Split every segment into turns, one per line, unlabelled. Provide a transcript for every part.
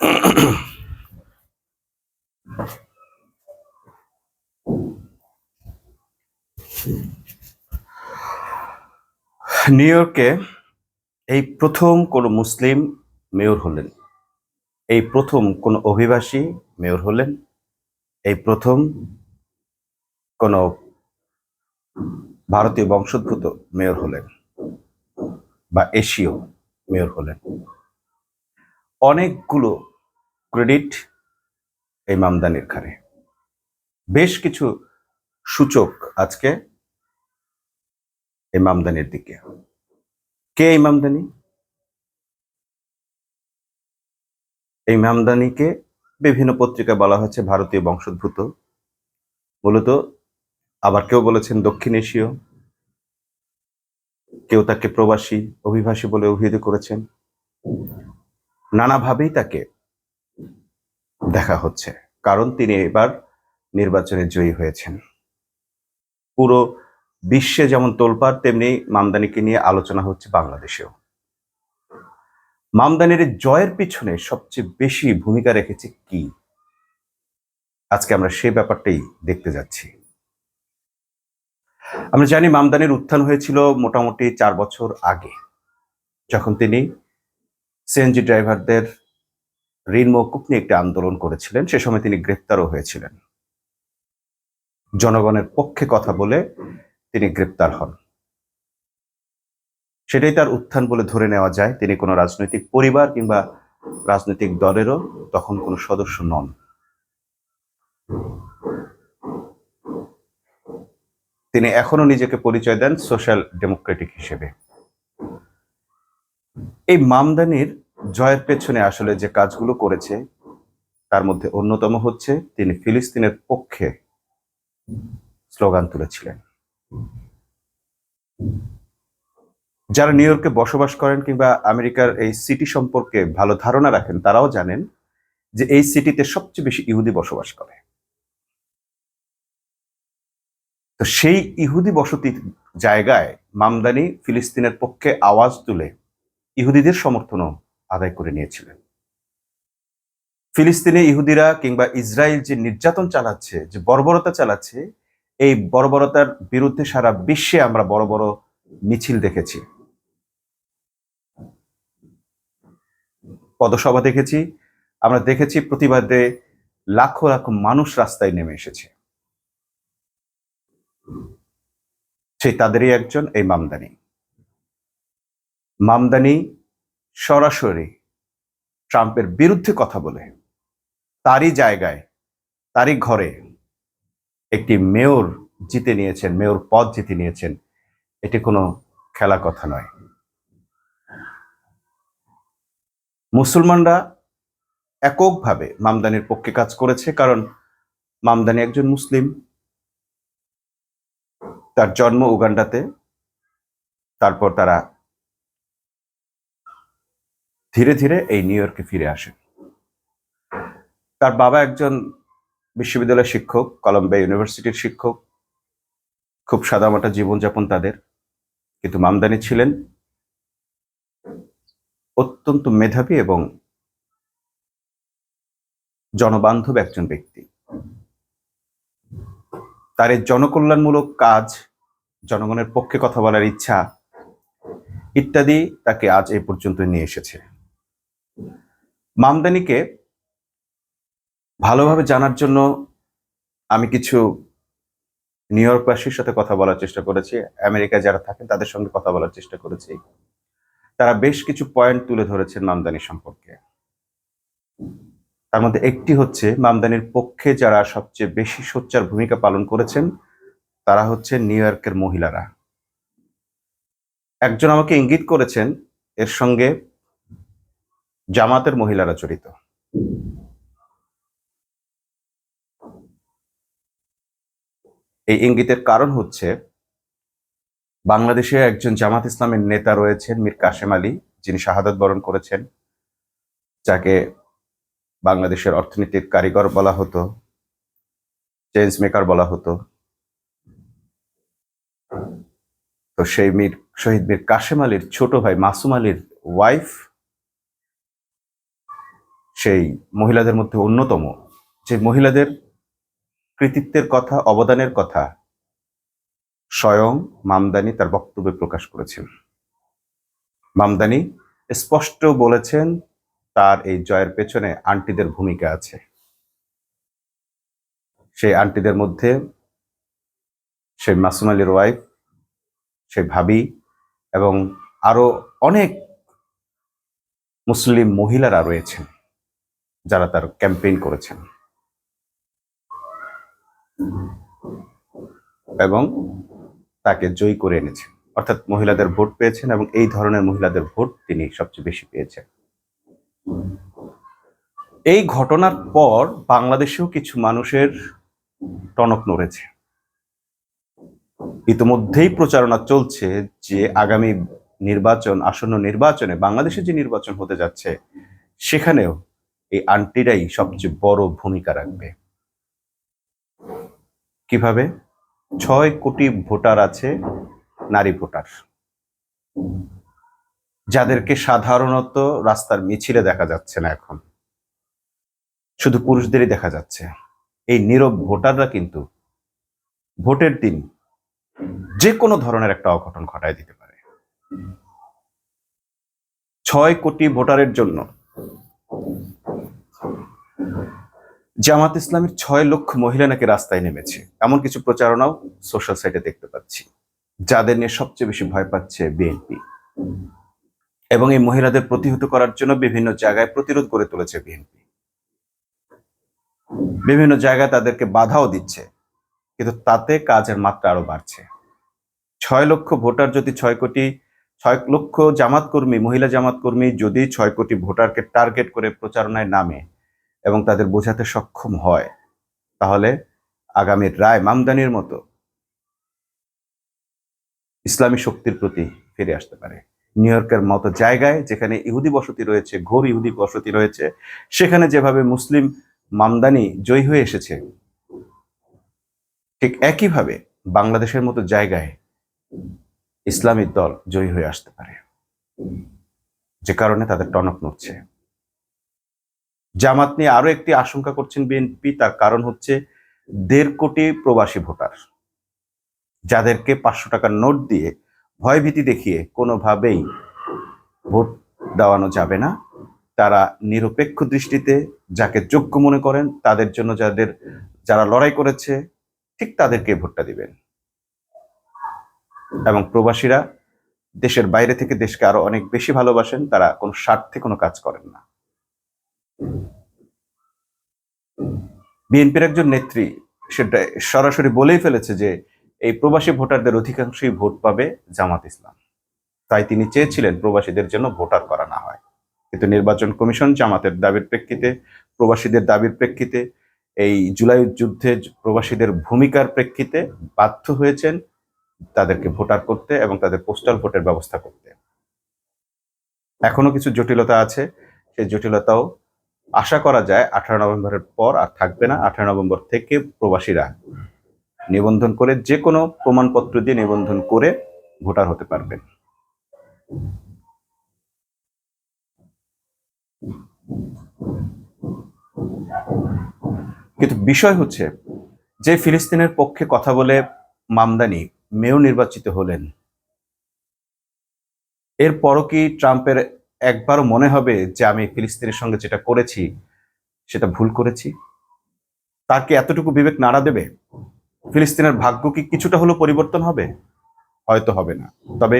New ইয়র্কে এই প্রথম কোন মুসলিম মেয়র হলেন। এই প্রথম কোন অভিবাসী মেয়র হলেন। এই প্রথম কোন ভারতীয় বংশোদ্ভূত মেয়র হলেন বা এশীয় মেয়র হলেন। অনেকগুলো ক্রেডিট এই মামদানির ঘাড়ে। বেশ কিছু সূচক আজকে এই মামদানির দিকে। কে এই মামদানি? এই মামদানিকে বিভিন্ন পত্রিকায় বলা হয়েছে, ভারতীয় বংশোদ্ভূত। মূলত আবার কেউ বলেছেন দক্ষিণ এশীয়। কেউ তাকে প্রবাসী, অভিবাসী বলে অভিহিত করেছেন। নানাভাবেই তাকে দেখা হচ্ছে, কারণ তিনি এবার নির্বাচনে জয়ী হয়েছেন। পুরো বিশ্বে যেমন তোলপাড়, তেমনি মামদানিকে নিয়ে আলোচনা হচ্ছে বাংলাদেশেও। মামদানির জয়ের পিছনে সবচেয়ে বেশি ভূমিকা রেখেছে কি? আজকে আমরা সেই ব্যাপারটাই দেখতে যাচ্ছি। আমরা জানি মামদানির উত্থান হয়েছিল মোটামুটি চার বছর আগে, যখন তিনি সিএনজি ড্রাইভারদের ঋণ মৌকুফ নিয়ে একটি আন্দোলন করেছিলেন। সে সময় তিনি গ্রেপ্তারও হয়েছিলেন। জনগণের পক্ষে কথা বলে তিনি গ্রেপ্তার হন। সেটাই তার উত্থান বলে ধরে নেওয়া যায়। তিনি কোনো রাজনৈতিক পরিবার কিংবা রাজনৈতিক দলেরও তখন কোনো সদস্য নন। তিনি এখনও নিজেকে পরিচয় দেন সোশ্যাল ডেমোক্রেটিক হিসেবে। এই মামদানির জয়ের পেছনে আসলে যে কাজগুলো করেছে, তার মধ্যে অন্যতম হচ্ছে তিনি ফিলিস্তিনের পক্ষে স্লোগান তুলেছিলেন। যারা নিউ ইয়র্কে বসবাস করেন কিংবা আমেরিকার এই সিটি সম্পর্কে ভালো ধারণা রাখেন, তারাও জানেন যে এই সিটিতে সবচেয়ে বেশি ইহুদি বসবাস করে। তো সেই ইহুদি বসতি জায়গায় মামদানি ফিলিস্তিনের পক্ষে আওয়াজ তুলে ইহুদিদের সমর্থনও আদায় করে নিয়েছিলেন। ফিলিস্তিনে ইহুদিরা কিংবা ইসরায়েল যে নির্যাতন চালাচ্ছে, যে বর্বরতা চালাচ্ছে, এই বর্বরতার বিরুদ্ধে সারা বিশ্বে আমরা বড় বড় মিছিল দেখেছি। পদসভা দেখেছি, আমরা দেখেছি প্রতিবাদে লাখো লাখো মানুষ রাস্তায় নেমে এসেছে। সেই তাদেরই একজন, এই মামদানি। মামদানি সরাসরি ট্রাম্পের বিরুদ্ধে কথা বলে, তারই জায়গায়, তারই ঘরে একটি মেয়র জিতে নিয়েছেন, মেয়র পদ জিতে নিয়েছেন, এটি কোনো খেলা কথা নয়। মুসলমানরা এককভাবে মামদানির পক্ষে কাজ করেছে, কারণ মামদানি একজন মুসলিম। তার জন্ম উগান্ডাতে, তারপর তারা ধীরে ধীরে এই নিউ ইয়র্কে ফিরে আসেন তার বাবা একজন বিশ্ববিদ্যালয়ের শিক্ষক কলম্বিয়া ইউনিভার্সিটির শিক্ষক। খুব সাদামাটা জীবনযাপন তাদের। কিন্তু মামদানি ছিলেন অত্যন্ত মেধাবী এবং জনবান্ধব একজন ব্যক্তি। তার এই জনকল্যাণমূলক কাজ, জনগণের পক্ষে কথা বলার ইচ্ছা ইত্যাদি তাকে আজ এই পর্যন্ত নিয়ে এসেছে। মামদানিকে ভালোভাবে জানার জন্য আমি কিছু নিউ ইয়র্কবাসীর সাথে কথা বলার চেষ্টা করেছি, আমেরিকায় যারা থাকেন তাদের সঙ্গে কথা বলার চেষ্টা করেছি। তারা বেশ কিছু পয়েন্ট তুলে ধরেছেন মামদানি সম্পর্কে। তার মধ্যে একটি হচ্ছে, মামদানির পক্ষে যারা সবচেয়ে বেশি সোচ্চার ভূমিকা পালন করেছেন, তারা হচ্ছে নিউ ইয়র্কের মহিলারা। একজন আমাকে ইঙ্গিত করেছেন, এর সঙ্গে জামাতের মহিলারা জড়িত। এই ইঙ্গিতের কারণ হচ্ছে, বাংলাদেশে একজন জামাত ইসলামের নেতা রয়েছেন মীর কাশেম আলী, যিনি শাহাদত বরণ করেছেন, যাকে বাংলাদেশের অর্থনীতির কারিগর বলা হতো, চেঞ্জ মেকার বলা হতো। তো সেই মীর, শহীদ মীর কাশেম আলীর ছোট ভাই মাসুম আলীর ওয়াইফ সেই মহিলাদের মধ্যে অন্যতম। যে মহিলাদের কৃতিত্বের কথা, অবদানের কথা স্বয়ং মামদানি তার বক্তব্যে প্রকাশ করেছেন। মামদানি স্পষ্ট বলেছেন, তার এই জয়ের পেছনে আন্টিদের ভূমিকা আছে। সেই আন্টিদের মধ্যে সেই মাসুম আলীর ওয়াইফ সেই ভাবি এবং আরও অনেক মুসলিম মহিলারা রয়েছেন। যারা তার ক্যাম্পেইন করেছেন। এবং তাকে জয়ী করে এনেছেন। অর্থাৎ মহিলাদের ভোট পেয়েছেন এবং এই ধরনের মহিলাদের ভোট তিনি সবচেয়ে বেশি পেয়েছেন। এই ঘটনার পর বাংলাদেশেও কিছু মানুষের টনক নড়েছে। ইতিমধ্যেই প্রচারণা চলছে যে আগামী নির্বাচন, আসন্ন নির্বাচনে বাংলাদেশে যে নির্বাচন হতে যাচ্ছে, সেখানেও এই আন্টিরাই সবচেয়ে বড় ভূমিকা রাখবে। কীভাবে? ছয় কোটি ভোটার আছে, নারী ভোটার। যাদেরকে সাধারণত রাস্তার মিছিলে দেখা যাচ্ছে না এখন। শুধু পুরুষদেরই দেখা যাচ্ছে। এই নীরব ভোটাররা কিন্তু ভোটের দিন যে কোনো ধরনের একটা অঘটন ঘটায় দিতে পারে। ছয় কোটি ভোটারের জন্য জামাত ইসলামের ছয় লক্ষ মহিলা নাকি রাস্তায় নেমেছে। এমন কিছু প্রচারণাও সোশ্যাল সাইটে দেখতে পাচ্ছি। যাদের নিয়ে সবচেয়ে বেশি ভয় পাচ্ছে বিএনপি। এবং এই মহিলাদের প্রতিহত করার জন্য বিভিন্ন জায়গায় প্রতিরোধ গড়ে তুলেছে বিএনপি। বিভিন্ন জায়গায় তাদেরকে বাধাও দিচ্ছে। কিন্তু তাতে কাজের মাত্রা আরও বাড়ছে। ছয় লক্ষ ভোটার যদি ছয় কোটি ছয় লক্ষ জামাত কর্মী, মহিলা জামাত কর্মী যদি ছয় কোটি ভোটারকে টার্গেট করে প্রচারণায় নামে এবং তাদের বোঝাতে সক্ষম হয়, তাহলে আগামীর রায় মামদানির মতো ইসলামী শক্তির প্রতি ফিরে আসতে পারে। নিউ ইয়র্কের মতো জায়গায় যেখানে ইহুদি বসতি রয়েছে, ঘোর ইহুদি বসতি রয়েছে, সেখানে যেভাবে মুসলিম মামদানি জয়ী হয়ে এসেছে, ঠিক একইভাবে বাংলাদেশের মতো জায়গায় ইসলামিক দল জয়ী হয়ে আসতে পারে। যে কারণে তাদের টনক নড়ছে। জামাত নিয়ে আরও একটি আশঙ্কা করছেন বিএনপি, তার কারণ হচ্ছে দেড় কোটি প্রবাসী ভোটার। যাদেরকে পাঁচশো টাকার নোট দিয়ে ভয়ভীতি দেখিয়ে কোনোভাবেই ভোট দেওয়ানো যাবে না, তারা নিরপেক্ষ দৃষ্টিতে যাকে যোগ্য মনে করেন, তাদের জন্য যাদের, যারা লড়াই করেছে, ঠিক তাদেরকে ভোটটা দিবেন। এবং প্রবাসীরা দেশের বাইরে থেকে দেশকে আরও অনেক বেশি ভালোবাসেন, তারা কোনো স্বার্থে কোনো কাজ করেন না। বিএনপির একজন নেত্রী সেটা সরাসরি বলেই ফেলেছে যে এই প্রবাসী ভোটারদের অধিকাংশই ভোট পাবে জামাত ইসলাম। তাই তিনি চেয়েছিলেন প্রবাসীদের জন্য ভোটার করা না হয়। কিন্তু নির্বাচন কমিশন জামাতের দাবির প্রেক্ষিতে, প্রবাসীদের দাবির প্রেক্ষিতে, এই জুলাই যুদ্ধে প্রবাসীদের ভূমিকার প্রেক্ষিতে বাধ্য হয়েছেন তাদেরকে ভোটার করতে এবং তাদের পোস্টাল ভোটের ব্যবস্থা করতে। এখনও কিছু জটিলতা আছে, সেই জটিলতাও আশা করা যায় আঠারো নভেম্বরের পর আর থাকবে না, আঠারো নভেম্বর থেকে প্রবাসীরা নিবন্ধন করে যে কোনো প্রমাণপত্র দিয়ে নিবন্ধন করে ভোটার হতে পারবেন। কিন্তু বিষয় হচ্ছে, যে ফিলিস্তিনের পক্ষে কথা বলে মামদানি মেয়র নির্বাচিত হলেন। এরপরও কি ট্রাম্পের একবারও মনে হবে যে আমি ফিলিস্তিনের সঙ্গে যেটা করেছি, সেটা ভুল করেছি? তার কি এতটুকু বিবেক নাড়া দেবে? ফিলিস্তিনের ভাগ্য কি কিছুটা হলেও পরিবর্তন হবে? হয়তো হবে না। তবে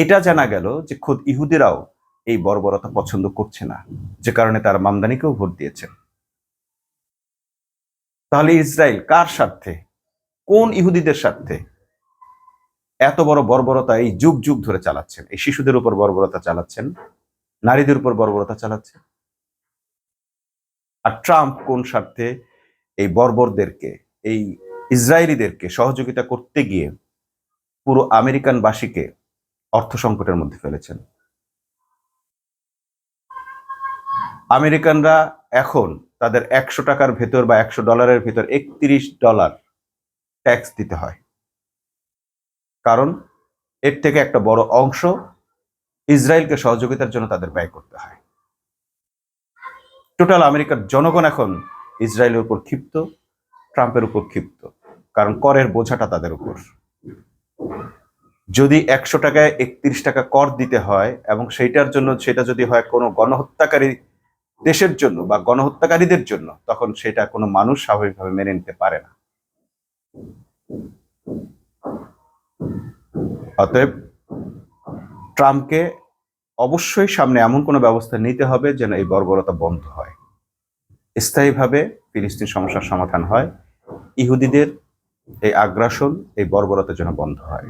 এটা জানা গেল যে খোদ ইহুদিরাও এই বর্বরতা পছন্দ করছে না, যে কারণে তারা মামদানিকেও ভোট দিয়েছে। তাহলে ইসরায়েল কার স্বার্থে? কোন ইহুদিদের স্বার্থে? এত বড় বর্বরতা এই যুগ যুগ ধরে চালাচ্ছেন। এই শিশুদের উপর বর্বরতা চালাচ্ছেন, নারীদের উপর বর্বরতা চালাচ্ছেন। আর ট্রাম্প কোন স্বার্থে এই বর্বরদেরকে, এই ইসরায়েলিদেরকে সহযোগিতা করতে গিয়ে পুরো আমেরিকানবাসীকে অর্থ সংকটের মধ্যে ফেলেছেন। আমেরিকানরা এখন তাদের একশো টাকার ভেতর বা একশো ডলারের ভেতর একত্রিশ ডলার ট্যাক্স দিতে হয়। কারণ এর থেকে একটা বড় অংশ ইসরায়েলকে সহযোগিতার জন্য তাদের ব্যয় করতে হয়। টোটাল আমেরিকার জনগণ এখন ইসরায়েলের উপর ক্ষিপ্ত, ট্রাম্পের উপর ক্ষিপ্ত, কারণ করের বোঝাটা তাদের উপর। যদি একশো টাকায় একত্রিশ টাকা কর দিতে হয় এবং সেইটার জন্য সেটা যদি হয় কোনো গণহত্যাকারী দেশের জন্য বা গণহত্যাকারীদের জন্য, তখন সেটা কোনো মানুষ স্বাভাবিকভাবে মেনে নিতে পারে না। অতএব ট্রাম্পকে অবশ্যই সামনে এমন কোনো ব্যবস্থা নিতে হবে যেন এই বর্বরতা বন্ধ হয়। স্থায়ীভাবে ফিলিস্তিন সমস্যার সমাধান হয়। ইহুদিদের এই আগ্রাসন, এই বর্বরতা যেন বন্ধ হয়।